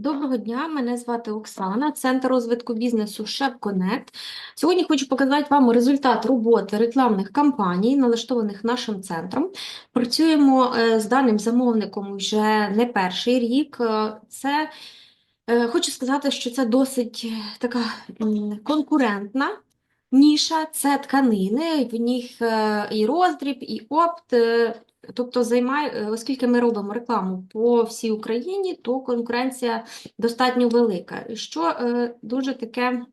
Доброго дня, мене звати Оксана, Центр розвитку бізнесу Шепконект. Сьогодні хочу показати вам результат роботи рекламних кампаній, налаштованих нашим центром. Працюємо е, з даним замовником вже не перший рік. Е, Це е, хочу сказати, що це досить така конкурентна ніша, це тканини, в них і роздріб, і опт. Тобто, займає, е, оскільки ми робимо рекламу по всій Україні, то конкуренція достатньо велика. Що е, дуже таке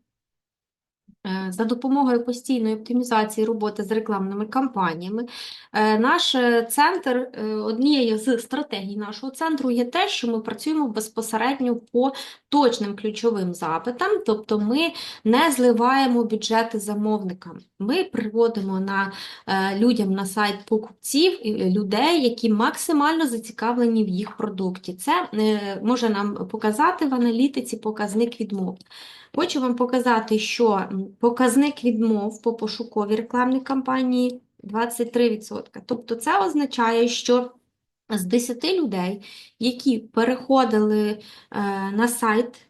за допомогою постійної оптимізації роботи з рекламними кампаніями, е, наш е, центр, е, однією з стратегій нашого центру є те, що ми працюємо безпосередньо по точним ключовим запитам, тобто ми не зливаємо бюджети замовникам. Ми приводимо на е, людям на сайт покупців е, людей, які максимально зацікавлені в їх продукті. Це е, може нам показати в аналітиці показник відмов. Хочу вам показати, що показник відмов по пошуковій рекламній кампанії 23%. Тобто це означає, що з 10 людей, які переходили е, на сайт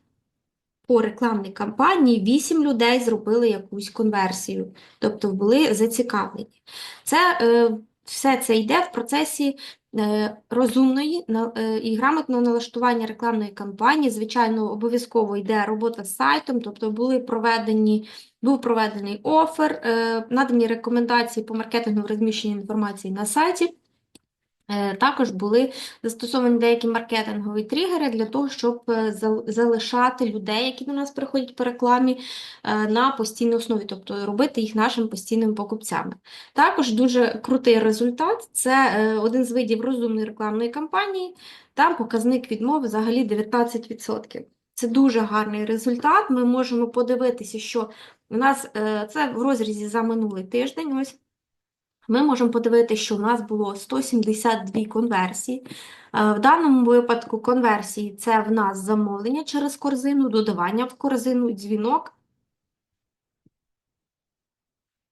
по рекламній кампанії, 8 людей зробили якусь конверсію, тобто були зацікавлені. Це е, все це йде в процесі е, розумної е, і грамотного налаштування рекламної кампанії. Звичайно, обов'язково йде робота з сайтом, тобто були проведені, був проведений офер, е, надані рекомендації по маркетингу розміщення інформації на сайті. Е, Також були застосовані деякі маркетингові тригери для того, щоб е, залишати людей, які до нас приходять по рекламі, е, на постійній основі, тобто робити їх нашими постійними покупцями. Також дуже крутий результат це один з видів розумної рекламної кампанії. Там показник відмови взагалі 19%. Це дуже гарний результат. Ми можемо подивитися, що у нас це в розрізі за минулий тиждень. Ось ми можемо подивитися, що у нас було 172 конверсії. Е, В даному випадку конверсії це в нас замовлення через корзину, додавання в корзину, дзвінок.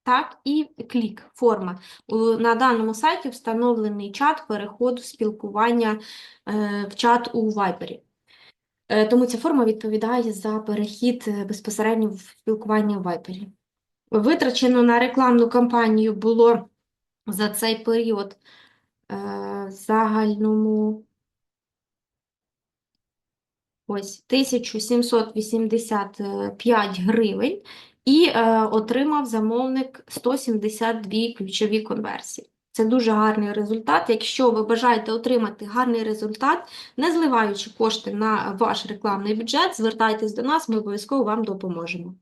Так, і клік, форма. На даному сайті встановлений чат переходу спілкування е, в чат у Viber. Е, Тому ця форма відповідає за перехід безпосередньо в спілкування в Viber. Витрачено на рекламну кампанію було за цей період е, в загальному ось 1785 гривень і е, отримав замовник 172 ключові конверсії. Це дуже гарний результат. Якщо ви бажаєте отримати гарний результат, не зливаючи кошти на ваш рекламний бюджет, звертайтесь до нас, ми обов'язково вам допоможемо.